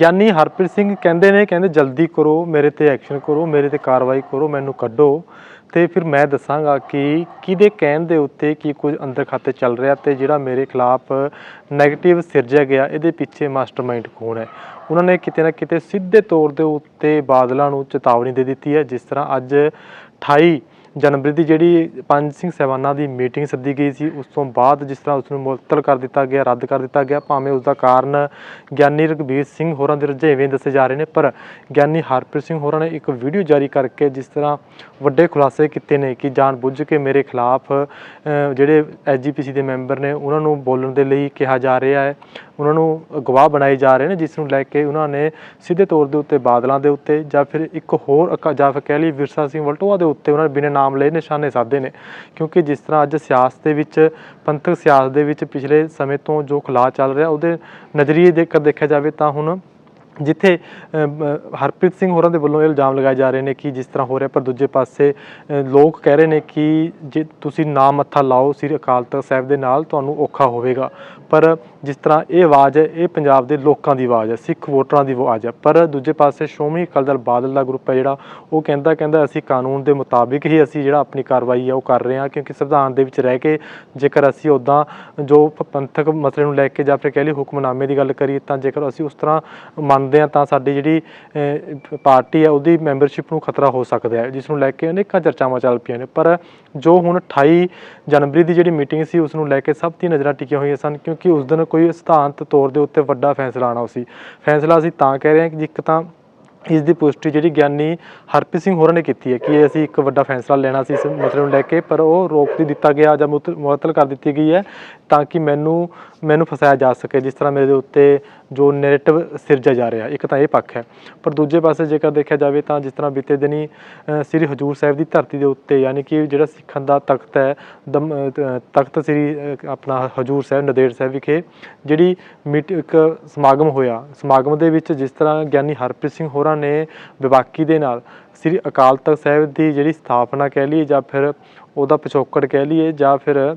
ਗਿਆਨੀ ਹਰਪ੍ਰੀਤ ਸਿੰਘ ਕਹਿੰਦੇ ਨੇ, ਕਹਿੰਦੇ ਜਲਦੀ ਕਰੋ, ਮੇਰੇ ਤੇ ਐਕਸ਼ਨ ਕਰੋ, ਮੇਰੇ ਤੇ ਕਾਰਵਾਈ ਕਰੋ, ਮੈਨੂੰ ਕੱਢੋ। ਤੇ ਫਿਰ ਮੈਂ ਦੱਸਾਂਗਾ ਕਿ ਕਿਹਦੇ ਕਹਿਣ ਦੇ ਉੱਤੇ ਕੀ ਕੁਝ ਅੰਦਰ ਖਾਤੇ ਚੱਲ ਰਿਹਾ ਤੇ ਜਿਹੜਾ ਮੇਰੇ ਖਿਲਾਫ 네ਗੇਟਿਵ ਸਿਰਜਿਆ ਗਿਆ, ਇਹਦੇ ਪਿੱਛੇ ਮਾਸਟਰਮਾਈਂਡ ਕੌਣ ਹੈ? ਉਹਨਾਂ ਨੇ ਕਿਤੇ ਨਾ ਕਿਤੇ ਸਿੱਧੇ ਤੌਰ ਦੇ ਉੱਤੇ ਬਾਦਲਾਂ ਨੂੰ ਚੇਤਾਵਨੀ ਦੇ ਦਿੱਤੀ ਹੈ, ਜਿਸ ਤਰ੍ਹਾਂ ਅੱਜ 28 ਜਨਵਰੀ ਦੀ ਜਿਹੜੀ ਪੰਜ ਸਿੰਘ ਸਹਿਬਾਨਾਂ ਦੀ ਮੀਟਿੰਗ ਸੱਦੀ ਗਈ ਸੀ ਉਸ ਤੋਂ ਬਾਅਦ ਜਿਸ ਤਰ੍ਹਾਂ ਉਸ ਨੂੰ ਮੁਅੱਤਲ ਕਰ ਦਿੱਤਾ ਗਿਆ ਰੱਦ ਕਰ ਦਿੱਤਾ ਗਿਆ ਭਾਵੇਂ ਉਸ ਦਾ ਕਾਰਨ ਗਿਆਨੀ ਰਘਬੀਰ ਸਿੰਘ ਹੋਰਾਂ ਦੇ ਰੁਝੇਵੇਂ ਦੱਸੇ ਜਾ ਰਹੇ ਨੇ ਪਰ ਗਿਆਨੀ ਹਰਪ੍ਰੀਤ ਸਿੰਘ ਹੋਰਾਂ ਨੇ ਇੱਕ ਵੀਡੀਓ ਜਾਰੀ ਕਰਕੇ ਜਿਸ ਤਰ੍ਹਾਂ ਵੱਡੇ ਖੁਲਾਸੇ ਕੀਤੇ ਨੇ ਕਿ ਜਾਣ ਬੁੱਝ ਕੇ ਮੇਰੇ ਖਿਲਾਫ ਅ, ਜਿਹੜੇ ਐਸਜੀਪੀਸੀ ਦੇ ਮੈਂਬਰ ਨੇ ਉਹਨਾਂ ਨੂੰ ਬੋਲਣ ਦੇ ਲਈ ਕਿਹਾ ਜਾ ਰਿਹਾ ਹੈ। ਉਹਨਾਂ ਨੂੰ ਗਵਾਹ ਬਣਾਏ ਜਾ ਰਹੇ ਨੇ, ਜਿਸ ਨੂੰ ਲੈ ਕੇ ਉਹਨਾਂ ਨੇ ਸਿੱਧੇ ਤੌਰ ਦੇ ਉੱਤੇ ਬਾਦਲਾਂ ਦੇ ਉੱਤੇ ਜਾਂ ਫਿਰ ਇੱਕ ਹੋਰ ਅਕਾ- ਜਾਂ ਫਿਰ ਕਹਿ ਲਈ ਵਿਰਸਾ ਸਿੰਘ ਵਲਟੋਆ ਦੇ ਉੱਤੇ ਉਹਨਾਂ ਨੇ ਬਿਨਾਂ ਨਾਮ ਲਏ ਨਿਸ਼ਾਨੇ ਸਾਧੇ ਨੇ। ਕਿਉਂਕਿ ਜਿਸ ਤਰ੍ਹਾਂ ਅੱਜ ਸਿਆਸਤ ਦੇ ਵਿੱਚ, ਪੰਥਕ ਸਿਆਸਤ ਦੇ ਵਿੱਚ ਪਿਛਲੇ ਸਮੇਂ ਤੋਂ ਜੋ ਖਲਾਅ ਚੱਲ ਰਿਹਾ, ਉਹਦੇ ਨਜ਼ਰੀਏ ਜੇਕਰ ਦੇਖਿਆ ਜਾਵੇ ਤਾਂ ਹੁਣ ਜਿੱਥੇ ਹਰਪ੍ਰੀਤ ਸਿੰਘ ਹੋਰਾਂ ਦੇ ਵੱਲੋਂ ਇਹ ਇਲਜ਼ਾਮ ਲਗਾਏ ਜਾ ਰਹੇ ਨੇ ਕਿ ਜਿਸ ਤਰ੍ਹਾਂ ਹੋ ਰਿਹਾ, ਪਰ ਦੂਜੇ ਪਾਸੇ ਲੋਕ ਕਹਿ ਰਹੇ ਨੇ ਕਿ ਜੇ ਤੁਸੀਂ ਨਾ ਮੱਥਾ ਲਾਓ, ਸ੍ਰੀ ਅਕਾਲ ਤਖਤ ਸਾਹਿਬ ਦੇ ਨਾਲ ਤੁਹਾਨੂੰ ਔਖਾ ਹੋਵੇਗਾ। ਪਰ ਜਿਸ ਤਰ੍ਹਾਂ ਇਹ ਆਵਾਜ਼ ਹੈ, ਇਹ ਪੰਜਾਬ ਦੇ ਲੋਕਾਂ ਦੀ ਆਵਾਜ਼ ਹੈ, ਸਿੱਖ ਵੋਟਰਾਂ ਦੀ ਆਵਾਜ਼ ਹੈ। ਪਰ ਦੂਜੇ ਪਾਸੇ ਸ਼੍ਰੋਮਣੀ ਅਕਾਲੀ ਦਲ ਬਾਦਲ ਦਾ ਗਰੁੱਪ ਹੈ ਜਿਹੜਾ, ਉਹ ਕਹਿੰਦਾ ਕਹਿੰਦਾ, ਅਸੀਂ ਕਾਨੂੰਨ ਦੇ ਮੁਤਾਬਿਕ ਹੀ ਅਸੀਂ ਜਿਹੜਾ ਆਪਣੀ ਕਾਰਵਾਈ ਹੈ ਉਹ ਕਰ ਰਹੇ ਹਾਂ, ਕਿਉਂਕਿ ਸੰਵਿਧਾਨ ਦੇ ਵਿੱਚ ਰਹਿ ਕੇ ਜੇਕਰ ਅਸੀਂ ਉਦਾਂ ਜੋ ਪੰਥਕ ਮਸਲੇ ਨੂੰ ਲੈ ਕੇ ਜਾਂ ਫਿਰ ਕਹਿ ਲਈ ਹੁਕਮਨਾਮੇ ਦੀ ਗੱਲ ਕਰੀਏ, ਤਾਂ ਜੇਕਰ ਅਸੀਂ ਉਸ ਤਰ੍ਹਾਂ ਮੰਨਦੇ ਹਾਂ, ਤਾਂ ਸਾਡੀ ਜਿਹੜੀ ਪਾਰਟੀ ਆ ਉਹਦੀ ਮੈਂਬਰਸ਼ਿਪ ਨੂੰ ਖਤਰਾ ਹੋ ਸਕਦਾ ਹੈ, ਜਿਸ ਨੂੰ ਲੈ ਕੇ ਅਨੇਕਾਂ ਚਰਚਾਵਾਂ ਚੱਲ ਪਈਆਂ ਨੇ। ਪਰ ਜੋ ਹੁਣ 28 ਜਨਵਰੀ ਦੀ ਜਿਹੜੀ ਮੀਟਿੰਗ ਸੀ, ਉਸ ਨੂੰ ਲੈ ਕੇ ਸਭ ਦੀ ਨਜ਼ਰਾਂ ਟਿਕੀਆਂ ਹੋਈਆਂ ਸਨ, ਕਿਉਂਕਿ ਉਸ ਦਿਨ ਕੋਈ ਸਿਧਾਂਤ ਤੌਰ ਦੇ ਉੱਤੇ ਵੱਡਾ ਫੈਸਲਾ ਆਣਾ ਸੀ। ਫੈਸਲਾ ਅਸੀਂ ਤਾਂ ਕਹਿ ਰਹੇ ਹਾਂ ਕਿ ਇੱਕ ਤਾਂ ਇਸ ਦੀ ਪੁਸ਼ਟੀ ਜਿਹੜੀ ਗਿਆਨੀ ਹਰਪ੍ਰੀਤ ਸਿੰਘ ਹੋਰਾਂ ਨੇ ਕੀਤੀ ਹੈ ਕਿ ਅਸੀਂ ਇੱਕ ਵੱਡਾ ਫੈਸਲਾ ਲੈਣਾ ਸੀ ਇਸ ਮਸਲੇ ਨੂੰ ਲੈ ਕੇ, ਪਰ ਉਹ ਰੋਕ ਦੀ ਦਿੱਤਾ ਗਿਆ ਜਾਂ ਮੁਅੱਤਲ ਮੁਅੱਤਲ ਕਰ ਦਿੱਤੀ ਗਈ ਹੈ ਤਾਂ ਕਿ ਮੈਨੂੰ ਮੈਨੂੰ ਫਸਾਇਆ ਜਾ ਸਕੇ, ਜਿਸ ਤਰ੍ਹਾਂ ਮੇਰੇ ਦੇ ਉੱਤੇ ਜੋ ਨੈਰੇਟਿਵ ਸਿਰਜਿਆ ਜਾ ਰਿਹਾ, ਇੱਕ ਤਾਂ ਇਹ ਪੱਖ ਹੈ। ਪਰ ਦੂਜੇ ਪਾਸੇ ਜੇਕਰ ਦੇਖਿਆ ਜਾਵੇ ਤਾਂ ਜਿਸ ਤਰ੍ਹਾਂ ਬੀਤੇ ਦਿਨੀ ਸ੍ਰੀ ਹਜੂਰ ਸਾਹਿਬ ਦੀ ਧਰਤੀ ਦੇ ਉੱਤੇ ਯਾਨੀ ਕਿ ਜਿਹੜਾ ਸਿੱਖਾਂ ਦਾ ਤਖਤ ਹੈ, ਦਮ ਤਖਤ ਸ੍ਰੀ ਆਪਣਾ ਹਜੂਰ ਸਾਹਿਬ, ਨਦੇੜ ਸਾਹਿਬ ਵਿਖੇ, ਜਿਹੜੀ ਮੀਟ, ਇੱਕ ਸਮਾਗਮ ਹੋਇਆ। ਸਮਾਗਮ ਦੇ ਵਿੱਚ ਜਿਸ ਤਰ੍ਹਾਂ ਗਿਆਨੀ ਹਰਪ੍ਰੀਤ ਸਿੰਘ ਹੋਰਾਂ ਨੇ ਵਿਵਾਕੀ ਦੇ ਨਾਲ ਸ੍ਰੀ ਅਕਾਲ ਤਖਤ ਸਾਹਿਬ ਦੀ ਜਿਹੜੀ ਸਥਾਪਨਾ ਕਹਿ ਲਈਏ ਜਾਂ ਫਿਰ ਉਹਦਾ ਪਿਛੋਕੜ ਕਹਿ ਲਈਏ ਜਾਂ ਫਿਰ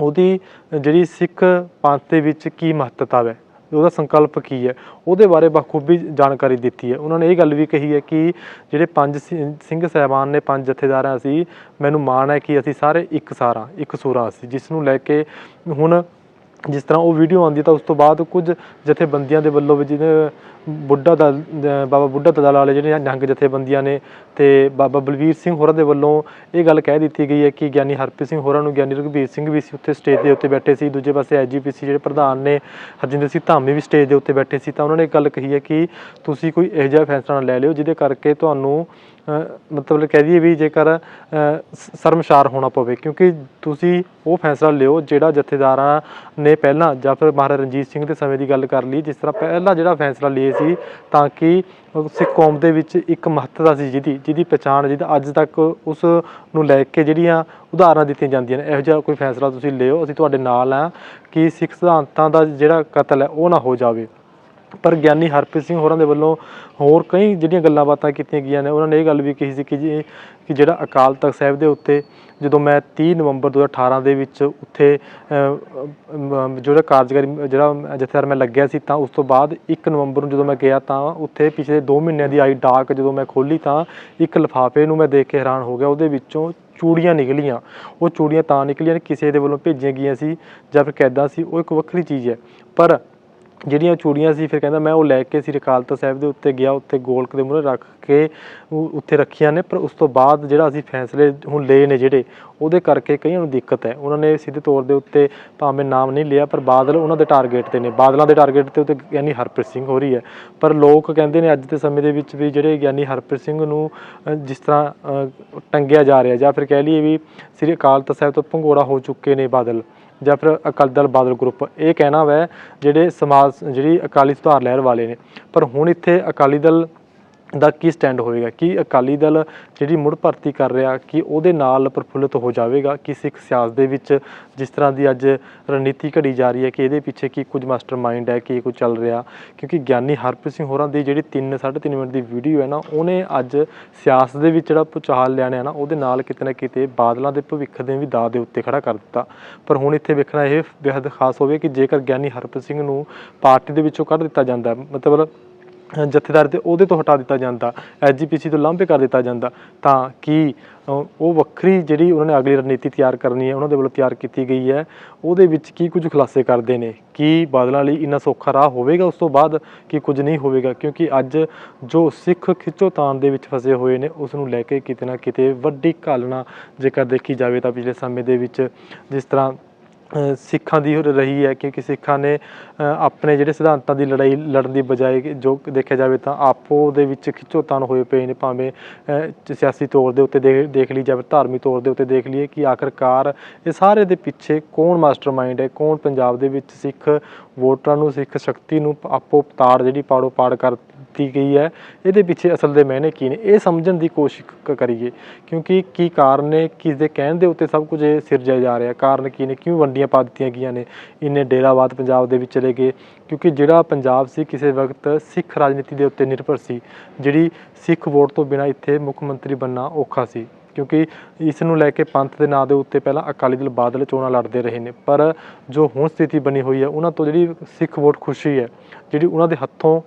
ਉਹਦੀ ਜਿਹੜੀ ਸਿੱਖ ਪੰਥ ਦੇ ਵਿੱਚ ਕੀ ਮਹੱਤਤਾ ਹੈ ਉਹਦਾ ਸੰਕਲਪ ਕੀ ਹੈ, ਉਹਦੇ ਬਾਰੇ ਬਖੂਬੀ ਜਾਣਕਾਰੀ ਦਿੱਤੀ ਹੈ। ਉਹਨਾਂ ਨੇ ਇਹ ਗੱਲ ਵੀ ਕਹੀ ਹੈ ਕਿ ਜਿਹੜੇ ਪੰਜ ਸਿ- ਸਿੰਘ ਸਹਿਬਾਨ ਨੇ, ਪੰਜ ਜਥੇਦਾਰਾਂ ਸੀ, ਮੈਨੂੰ ਮਾਣ ਹੈ ਕਿ ਅਸੀਂ ਸਾਰੇ ਇੱਕ ਸਾਰਾ ਇੱਕ ਸੂਰਾ ਸੀ ਜਿਸ ਨੂੰ ਲੈ ਕੇ ਹੁਣ ਜਿਸ ਤਰ੍ਹਾਂ ਉਹ ਵੀਡੀਓ ਆਉਂਦੀ ਤਾਂ ਉਸ ਤੋਂ ਬਾਅਦ ਕੁਝ ਜਥੇਬੰਦੀਆਂ ਦੇ ਵੱਲੋਂ ਵੀ ਜਿਹਨੇ ਬੁੱਢਾ ਦਲ ਬਾਬਾ ਬੁੱਢਾ ਦਲ ਵਾਲੇ ਜਿਹੜੇ ਨਿਹੰਗ ਜਥੇਬੰਦੀਆਂ ਨੇ ਅਤੇ ਬਾਬਾ ਬਲਵੀਰ ਸਿੰਘ ਹੋਰਾਂ ਦੇ ਵੱਲੋਂ ਇਹ ਗੱਲ ਕਹਿ ਦਿੱਤੀ ਗਈ ਹੈ ਕਿ ਗਿਆਨੀ ਹਰਪ੍ਰੀਤ ਸਿੰਘ ਹੋਰਾਂ ਨੂੰ ਗਿਆਨੀ ਰਘਬੀਰ ਸਿੰਘ ਵੀ ਸੀ ਉੱਥੇ ਸਟੇਜ ਦੇ ਉੱਤੇ ਬੈਠੇ ਸੀ, ਦੂਜੇ ਪਾਸੇ ਐਜੀਪੀਸੀ ਜਿਹੜੇ ਪ੍ਰਧਾਨ ਨੇ ਹਰਜਿੰਦਰ ਸਿੰਘ ਧਾਮੀ ਵੀ ਸਟੇਜ ਦੇ ਉੱਤੇ ਬੈਠੇ ਸੀ, ਤਾਂ ਉਹਨਾਂ ਨੇ ਇੱਕ ਗੱਲ ਕਹੀ ਹੈ ਕਿ ਤੁਸੀਂ ਕੋਈ ਇਹੋ ਜਿਹਾ ਫੈਸਲਾ ਨਾ ਲੈ ਲਿਓ ਜਿਹਦੇ ਕਰਕੇ ਤੁਹਾਨੂੰ ਮਤਲਬ ਕਹਿ ਦਈਏ ਵੀ ਜੇਕਰ ਸ਼ਰਮਸ਼ਾਰ ਹੋਣਾ ਪਵੇ, ਕਿਉਂਕਿ ਤੁਸੀਂ ਉਹ ਫੈਸਲਾ ਲਿਓ ਜਿਹੜਾ ਜਥੇਦਾਰਾਂ ਨੇ ਪਹਿਲਾਂ ਜਾਂ ਫਿਰ ਮਹਾਰਾਜਾ ਰਣਜੀਤ ਸਿੰਘ ਦੇ ਸਮੇਂ ਦੀ ਗੱਲ ਕਰ ਲਈ, ਜਿਸ ਤਰ੍ਹਾਂ ਪਹਿਲਾਂ ਜਿਹੜਾ ਫੈਸਲਾ ਲਿਆ ਸੀ, ਤਾਂ ਕਿ ਸਿੱਖ ਕੌਮ ਦੇ ਵਿੱਚ ਇੱਕ ਮਹੱਤਤਾ ਸੀ ਜਿਹਦੀ ਜਿਹਦੀ ਪਛਾਣ, ਜਿਹਦਾ ਅੱਜ ਤੱਕ ਉਸ ਨੂੰ ਲੈ ਕੇ ਜਿਹੜੀਆਂ ਉਦਾਹਰਨਾਂ ਦਿੱਤੀਆਂ ਜਾਂਦੀਆਂ ਨੇ, ਇਹੋ ਜਿਹਾ ਕੋਈ ਫੈਸਲਾ ਤੁਸੀਂ ਲਿਓ, ਅਸੀਂ ਤੁਹਾਡੇ ਨਾਲ ਆ ਕਿ ਸਿੱਖ ਸਿਧਾਂਤਾਂ ਦਾ ਜਿਹੜਾ ਕਤਲ ਹੈ ਉਹ ਨਾ ਹੋ ਜਾਵੇ। ਪਰ ਗਿਆਨੀ ਹਰਪ੍ਰੀਤ ਸਿੰਘ ਹੋਰਾਂ ਦੇ ਵੱਲੋਂ ਹੋਰ ਕਈ ਜਿਹੜੀਆਂ ਗੱਲਾਂ ਬਾਤਾਂ ਕੀਤੀਆਂ ਗਈਆਂ ਨੇ, ਉਹਨਾਂ ਨੇ ਇਹ ਗੱਲ ਵੀ ਕਹੀ ਸੀ ਕਿ ਜੀ ਕਿ ਜਿਹੜਾ ਅਕਾਲ ਤਖਤ ਸਾਹਿਬ ਦੇ ਉੱਤੇ ਜਦੋਂ ਮੈਂ 30 ਨਵੰਬਰ 2018 ਦੇ ਵਿੱਚ ਉੱਥੇ ਜਿਹੜਾ ਕਾਰਜਕਾਰੀ, ਜਿਹੜਾ ਜਥੇਦਾਰ ਮੈਂ ਲੱਗਿਆ ਸੀ ਤਾਂ ਉਸ ਤੋਂ ਬਾਅਦ 1 ਨਵੰਬਰ ਨੂੰ ਜਦੋਂ ਮੈਂ ਗਿਆ ਤਾਂ ਉੱਥੇ ਪਿਛਲੇ 2 ਮਹੀਨਿਆਂ ਦੀ ਆਈ ਡਾਕ ਜਦੋਂ ਮੈਂ ਖੋਲੀ ਤਾਂ ਇੱਕ ਲਿਫਾਫੇ ਨੂੰ ਮੈਂ ਦੇਖ ਕੇ ਹੈਰਾਨ ਹੋ ਗਿਆ, ਉਹਦੇ ਵਿੱਚੋਂ ਚੂੜੀਆਂ ਨਿਕਲੀਆਂ। ਉਹ ਚੂੜੀਆਂ ਤਾਂ ਨਿਕਲੀਆਂ, ਕਿਸੇ ਦੇ ਵੱਲੋਂ ਭੇਜੀਆਂ ਗਈਆਂ ਸੀ ਜਾਂ ਫਿਰ ਕੈਦਾਂ ਸੀ, ਉਹ ਇੱਕ ਵੱਖਰੀ ਚੀਜ਼ ਹੈ। ਪਰ ਜਿਹੜੀਆਂ ਚੂੜੀਆਂ ਸੀ, ਫਿਰ ਕਹਿੰਦਾ ਮੈਂ ਉਹ ਲੈ ਕੇ ਸ੍ਰੀ ਅਕਾਲ ਤਖਤ ਸਾਹਿਬ ਦੇ ਉੱਤੇ ਗਿਆ, ਉੱਥੇ ਗੋਲਕ ਦੇ ਮੂਹਰੇ ਰੱਖ ਕੇ ਉੱਥੇ ਰੱਖੀਆਂ ਨੇ, ਪਰ ਉਸ ਤੋਂ ਬਾਅਦ ਜਿਹੜਾ ਅਸੀਂ ਫੈਸਲੇ ਹੁਣ ਲਏ ਨੇ ਜਿਹੜੇ, ਉਹਦੇ ਕਰਕੇ ਕਈਆਂ ਨੂੰ ਦਿੱਕਤ ਹੈ। ਉਹਨਾਂ ਨੇ ਸਿੱਧੇ ਤੌਰ ਦੇ ਉੱਤੇ ਭਾਵੇਂ ਨਾਮ ਨਹੀਂ ਲਿਆ, ਪਰ ਬਾਦਲ ਉਹਨਾਂ ਦੇ ਟਾਰਗੇਟ ਤੇ ਨੇ। ਬਾਦਲਾਂ ਦੇ ਟਾਰਗੇਟ ਤੇ ਉੱਤੇ ਗਿਆਨੀ ਹਰਪ੍ਰੀਤ ਸਿੰਘ ਹੋ ਰਹੀ ਹੈ। ਪਰ ਲੋਕ ਕਹਿੰਦੇ ਨੇ ਅੱਜ ਦੇ ਸਮੇਂ ਦੇ ਵਿੱਚ ਵੀ ਜਿਹੜੇ ਗਿਆਨੀ ਹਰਪ੍ਰੀਤ ਸਿੰਘ ਨੂੰ ਜਿਸ ਤਰ੍ਹਾਂ ਟੰਗਿਆ ਜਾ ਰਿਹਾ ਜਾਂ ਫਿਰ ਕਹਿ ਲਈਏ ਵੀ ਸ੍ਰੀ ਅਕਾਲ ਤਖਤ ਸਾਹਿਬ ਤੋਂ ਭੰਗੋੜਾ ਹੋ ਚੁੱਕੇ ਨੇ ਬਾਦਲ। ਜਾਂ ਫਿਰ ਅਕਾਲੀ ਦਲ ਬਾਦਲ ਗਰੁੱਪ, ਇਹ ਕਹਿਣਾ ਵੈ ਜਿਹੜੇ ਸਮਾਜ ਜਿਹੜੀ ਅਕਾਲੀ ਸੁਧਾਰ ਲਹਿਰ ਵਾਲੇ ਨੇ। ਪਰ ਹੁਣ ਇੱਥੇ ਅਕਾਲੀ ਦਲ ਦਾ ਕੀ ਸਟੈਂਡ ਹੋਵੇਗਾ? ਕੀ ਅਕਾਲੀ ਦਲ ਜਿਹੜੀ ਮੁੜ ਭਰਤੀ ਕਰ ਰਿਹਾ, ਕਿ ਉਹਦੇ ਨਾਲ ਪ੍ਰਫੁੱਲਤ ਹੋ ਜਾਵੇਗਾ? ਕਿ ਸਿੱਖ ਸਿਆਸਤ ਦੇ ਵਿੱਚ ਜਿਸ ਤਰ੍ਹਾਂ ਦੀ ਅੱਜ ਰਣਨੀਤੀ ਘੜੀ ਜਾ ਰਹੀ ਹੈ, ਕਿ ਇਹਦੇ ਪਿੱਛੇ ਕੀ ਕੁਝ ਮਾਸਟਰਮਾਈਂਡ ਹੈ, ਕੀ ਕੁਝ ਚੱਲ ਰਿਹਾ? ਕਿਉਂਕਿ ਗਿਆਨੀ ਹਰਪ੍ਰੀਤ ਸਿੰਘ ਹੋਰਾਂ ਦੀ ਜਿਹੜੀ 3 3.5 ਮਿੰਟ ਦੀ ਵੀਡੀਓ ਹੈ ਨਾ, ਉਹਨੇ ਅੱਜ ਸਿਆਸਤ ਦੇ ਵਿੱਚ ਜਿਹੜਾ ਪੁਚਾਲ ਲਿਆਣਿਆ ਨਾ, ਉਹਦੇ ਨਾਲ ਕਿਤੇ ਨਾ ਕਿਤੇ ਬਾਦਲਾਂ ਦੇ ਭਵਿੱਖ ਦੇ ਵੀ ਦਾਅ ਦੇ ਉੱਤੇ ਖੜਾ ਕਰ ਦਿੱਤਾ। ਪਰ ਹੁਣ ਇੱਥੇ ਵੇਖਣਾ ਇਹ ਬੇहद ਖਾਸ ਹੋਵੇ ਕਿ ਜੇਕਰ ਗਿਆਨੀ ਹਰਪ੍ਰੀਤ ਸਿੰਘ ਨੂੰ ਪਾਰਟੀ ਦੇ ਵਿੱਚੋਂ ਕੱਢ ਦਿੱਤਾ ਜਾਂਦਾ ਮਤਲਬ ਜਥੇਦਾਰ ਤੇ ਉਹਦੇ ਤੋਂ ਹਟਾ ਦਿੱਤਾ ਜਾਂਦਾ ਐਸਜੀਪੀਸੀ ਤੋਂ ਲਾਂਭੇ ਕਰ ਦਿੱਤਾ ਜਾਂਦਾ, ਤਾਂ ਕਿ ਉਹ ਵੱਖਰੀ ਜਿਹੜੀ ਉਹਨਾਂ ਨੇ ਅਗਲੀ ਰਣਨੀਤੀ ਤਿਆਰ ਕਰਨੀ ਹੈ, ਉਹਨਾਂ ਦੇ ਵੱਲੋਂ ਤਿਆਰ ਕੀਤੀ ਗਈ ਹੈ, ਉਹਦੇ ਵਿੱਚ ਕੀ ਕੁਝ ਖੁਲਾਸੇ ਕਰਦੇ ਨੇ, ਕੀ ਬਾਦਲਾਂ ਲਈ ਇੰਨਾ ਸੌਖਾ ਰਾਹ ਹੋਵੇਗਾ ਉਸ ਤੋਂ ਬਾਅਦ, ਕੀ ਕੁਝ ਨਹੀਂ ਹੋਵੇਗਾ, ਕਿਉਂਕਿ ਅੱਜ ਜੋ ਸਿੱਖ ਖਿੱਚੋਤਾਣ ਦੇ ਵਿੱਚ ਫਸੇ ਹੋਏ ਨੇ ਉਸ ਨੂੰ ਲੈ ਕੇ ਕਿਤੇ ਨਾ ਕਿਤੇ ਵੱਡੀ ਘਾਲਣਾ ਜੇਕਰ ਦੇਖੀ ਜਾਵੇ ਤਾਂ ਪਿਛਲੇ ਸਮੇਂ ਦੇ ਵਿੱਚ ਜਿਸ ਤਰ੍ਹਾਂ ਸਿੱਖਾਂ ਦੀ ਰਹੀ ਹੈ ਕਿਉਂਕਿ ਸਿੱਖਾਂ ਨੇ ਆਪਣੇ ਜਿਹੜੇ ਸਿਧਾਂਤਾਂ ਦੀ ਲੜਾਈ ਲੜਨ ਦੀ ਬਜਾਏ ਜੋ ਦੇਖਿਆ ਜਾਵੇ ਤਾਂ ਆਪੋ ਦੇ ਵਿੱਚ ਖਿੱਚੋਤਾਣ ਹੋਏ ਪਏ ਨੇ ਭਾਵੇਂ ਸਿਆਸੀ ਤੌਰ ਦੇ ਉੱਤੇ ਦੇ- ਦੇਖ ਲਈ ਜਾਵੇ, ਧਾਰਮਿਕ ਤੌਰ ਦੇ ਉੱਤੇ ਦੇਖ ਲਈਏ ਕਿ ਆਖਰਕਾਰ ਇਹ ਸਾਰੇ ਦੇ ਪਿੱਛੇ ਕੌਣ ਮਾਸਟਰਮਾਈਂਡ ਹੈ, ਕੌਣ ਪੰਜਾਬ ਦੇ ਵਿੱਚ ਸਿੱਖ ਵੋਟਰਾਂ ਨੂੰ ਸਿੱਖ ਸ਼ਕਤੀ ਨੂੰ ਆਪੋ ਤਾੜ ਜਿਹੜੀ ਪਾੜੋ ਪਾੜ ਕਰ ਦਿੱਤੀ ਗਈ ਹੈ, ਇਹਦੇ ਪਿੱਛੇ ਅਸਲ ਦੇ ਮਾਇਨੇ ਕੀ ਨੇ? ਇਹ ਸਮਝਣ ਦੀ ਕੋਸ਼ਿਸ਼ ਕ- ਕਰੀਏ, ਕਿਉਂਕਿ ਕੀ ਕਾਰਨ ਨੇ ਕਿਸ ਦੇ ਕਹਿਣ ਦੇ ਉੱਤੇ ਸਭ ਕੁਝ ਇਹ ਸਿਰਜਿਆ ਜਾ ਰਿਹਾ। ਕਾਰਨ ਕੀ ਨੇ? ਕਿਉਂ ਵੰਡੀਆਂ ਪਾ ਦਿੱਤੀਆਂ ਗਈਆਂ ਨੇ? ਇੰਨੇ ਡੇਰਾਵਾਦ ਪੰਜਾਬ ਦੇ ਵਿੱਚ ਚਲੇ ਗਏ, ਕਿਉਂਕਿ ਜਿਹੜਾ ਪੰਜਾਬ ਸੀ ਕਿਸੇ ਵਕਤ ਸਿੱਖ ਰਾਜਨੀਤੀ ਦੇ ਉੱਤੇ ਨਿਰਭਰ ਸੀ, ਜਿਹੜੀ ਸਿੱਖ ਵੋਟ ਤੋਂ ਬਿਨਾਂ ਇੱਥੇ ਮੁੱਖ ਮੰਤਰੀ ਬੰਨਾ ਔਖਾ ਸੀ। ਕਿਉਂਕਿ ਇਸ ਨੂੰ ਲੈ ਕੇ ਪੰਥ ਦੇ ਨਾਂ ਦੇ ਉੱਤੇ ਪਹਿਲਾਂ ਅਕਾਲੀ ਦਲ ਬਾਦਲ ਚੋਣਾਂ ਲੜਦੇ ਰਹੇ ਨੇ। ਪਰ ਜੋ ਹੁਣ ਸਥਿਤੀ ਬਣੀ ਹੋਈ ਹੈ, ਉਹਨਾਂ ਤੋਂ ਜਿਹੜੀ ਸਿੱਖ ਵੋਟ ਖੁਸ਼ੀ ਹੈ, ਜਿਹੜੀ ਉਹਨਾਂ ਦੇ ਹੱਥੋਂ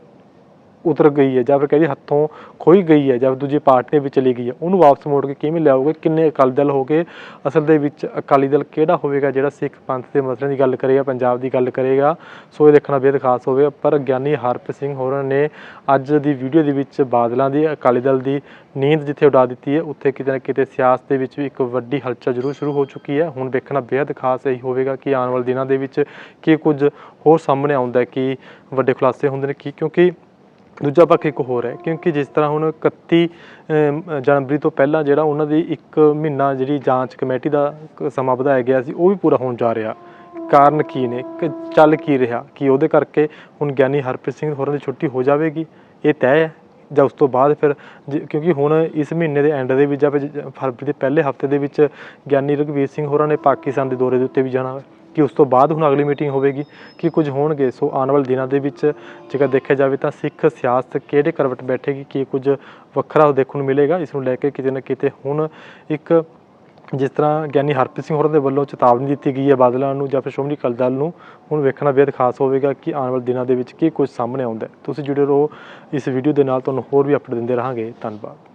ਉਤਰ ਗਈ ਹੈ ਜਾਂ ਫਿਰ ਕਹਿੰਦੇ ਹੱਥੋਂ ਖੋਈ ਗਈ ਹੈ ਜਾਂ ਦੂਜੇ ਪਾਰਟੀ ਦੇ ਵੀ ਚਲੀ ਗਈ ਹੈ, ਉਹਨੂੰ ਵਾਪਸ ਮੋੜ ਕੇ ਕਿਵੇਂ ਲਿਆਓਗੇ? ਕਿੰਨੇ ਅਕਾਲੀ ਦਲ ਹੋ ਗਏ? ਅਸਲ ਦੇ ਵਿੱਚ ਅਕਾਲੀ ਦਲ ਕਿਹੜਾ ਹੋਵੇਗਾ ਜਿਹੜਾ ਸਿੱਖ ਪੰਥ ਦੇ ਮਸਲਿਆਂ ਦੀ ਗੱਲ ਕਰੇਗਾ, ਪੰਜਾਬ ਦੀ ਗੱਲ ਕਰੇਗਾ? ਸੋ ਇਹ ਦੇਖਣਾ ਬੇਹੱਦ ਖਾਸ ਹੋਵੇ। ਪਰ ਗਿਆਨੀ ਹਰਪ੍ਰੀਤ ਸਿੰਘ ਹੋਰਾਂ ਨੇ ਅੱਜ ਦੀ ਵੀਡੀਓ ਦੇ ਵਿੱਚ ਬਾਦਲਾਂ ਦੀ, ਅਕਾਲੀ ਦਲ ਦੀ ਨੀਂਦ ਜਿੱਥੇ ਉਡਾ ਦਿੱਤੀ ਹੈ, ਉੱਥੇ ਕਿਤੇ ਨਾ ਕਿਤੇ ਸਿਆਸਤ ਦੇ ਵਿੱਚ ਵੀ ਇੱਕ ਵੱਡੀ ਹਲਚਲ ਜ਼ਰੂਰ ਸ਼ੁਰੂ ਹੋ ਚੁੱਕੀ ਹੈ। ਹੁਣ ਦੇਖਣਾ ਬੇਹੱਦ ਖਾਸ ਇਹੀ ਹੋਵੇਗਾ ਕਿ ਆਉਣ ਵਾਲੇ ਦਿਨਾਂ ਦੇ ਵਿੱਚ ਕੀ ਕੁਝ ਹੋਰ ਸਾਹਮਣੇ ਆਉਂਦਾ ਕਿ ਵੱਡੇ ਖੁਲਾਸੇ ਹੁੰਦੇ ਨੇ, ਕਿ ਕਿਉਂਕਿ ਦੂਜਾ ਪੱਖ ਇੱਕ ਹੋਰ ਹੈ, ਕਿਉਂਕਿ ਜਿਸ ਤਰ੍ਹਾਂ ਹੁਣ 31 ਜਨਵਰੀ ਤੋਂ ਪਹਿਲਾਂ ਜਿਹੜਾ ਉਹਨਾਂ ਦੀ ਇੱਕ ਮਹੀਨਾ ਜਿਹੜੀ ਜਾਂਚ ਕਮੇਟੀ ਦਾ ਸਮਾਂ ਵਧਾਇਆ ਗਿਆ ਸੀ, ਉਹ ਵੀ ਪੂਰਾ ਹੋਣ ਜਾ ਰਿਹਾ। ਕਾਰਨ ਕੀ ਨੇ? ਕਿ ਚੱਲ ਕੀ ਰਿਹਾ? ਕਿ ਉਹਦੇ ਕਰਕੇ ਹੁਣ ਗਿਆਨੀ ਹਰਪ੍ਰੀਤ ਸਿੰਘ ਹੋਰਾਂ ਦੀ ਛੁੱਟੀ ਹੋ ਜਾਵੇਗੀ? ਇਹ ਤੈਅ ਹੈ? ਜਾਂ ਉਸ ਤੋਂ ਬਾਅਦ ਫਿਰ ਜੇ- ਕਿਉਂਕਿ ਹੁਣ ਇਸ ਮਹੀਨੇ ਦੇ ਐਂਡ ਦੇ ਵਿੱਚ ਜਾਂ ਫਿਰ ਜ- ਫਰਵਰੀ ਦੇ ਪਹਿਲੇ ਹਫ਼ਤੇ ਦੇ ਵਿੱਚ ਗਿਆਨੀ ਰਘਵੀਰ ਸਿੰਘ ਹੋਰਾਂ ਨੇ ਪਾਕਿਸਤਾਨ ਦੇ ਦੌਰੇ ਦੇ ਉੱਤੇ ਵੀ ਜਾਣਾ ਹੈ ਕਿ ਉਸ ਤੋਂ ਬਾਅਦ ਹੁਣ ਅਗਲੀ ਮੀਟਿੰਗ ਹੋਵੇਗੀ, ਕਿ ਕੁਝ ਹੋਣਗੇ। ਸੋ ਆਉਣ ਵਾਲੇ ਦਿਨਾਂ ਦੇ ਵਿੱਚ ਜੇਕਰ ਦੇਖਿਆ ਜਾਵੇ ਤਾਂ ਸਿੱਖ ਸਿਆਸਤ ਕਿਹੜੇ ਕਰਵਟ ਬੈਠੇਗੀ, ਕੀ ਕੁਝ ਵੱਖਰਾ ਦੇਖਣ ਨੂੰ ਮਿਲੇਗਾ। ਇਸ ਨੂੰ ਲੈ ਕੇ ਕਿਤੇ ਨਾ ਕਿਤੇ ਹੁਣ ਇੱਕ ਜਿਸ ਤਰ੍ਹਾਂ ਗਿਆਨੀ ਹਰਪ੍ਰੀਤ ਸਿੰਘ ਹੋਰਾਂ ਦੇ ਵੱਲੋਂ ਚੇਤਾਵਨੀ ਦਿੱਤੀ ਗਈ ਹੈ ਬਾਦਲਾਂ ਨੂੰ ਜਾਂ ਫਿਰ ਸ਼੍ਰੋਮਣੀ ਅਕਾਲੀ ਦਲ ਨੂੰ, ਹੁਣ ਵੇਖਣਾ ਬੇहद ਖਾਸ ਹੋਵੇਗਾ ਕਿ ਆਉਣ ਵਾਲੇ ਦਿਨਾਂ ਦੇ ਵਿੱਚ ਕੀ ਕੁਝ ਸਾਹਮਣੇ ਆਉਂਦਾ ਤੁਸੀਂ ਜੁੜੇ ਰਹੋ ਇਸ ਵੀਡੀਓ ਦੇ ਨਾਲ, ਤੁਹਾਨੂੰ ਹੋਰ ਵੀ ਅਪਡੇਟ ਦਿੰਦੇ ਰਹਾਂਗੇ। ਧੰਨਵਾਦ।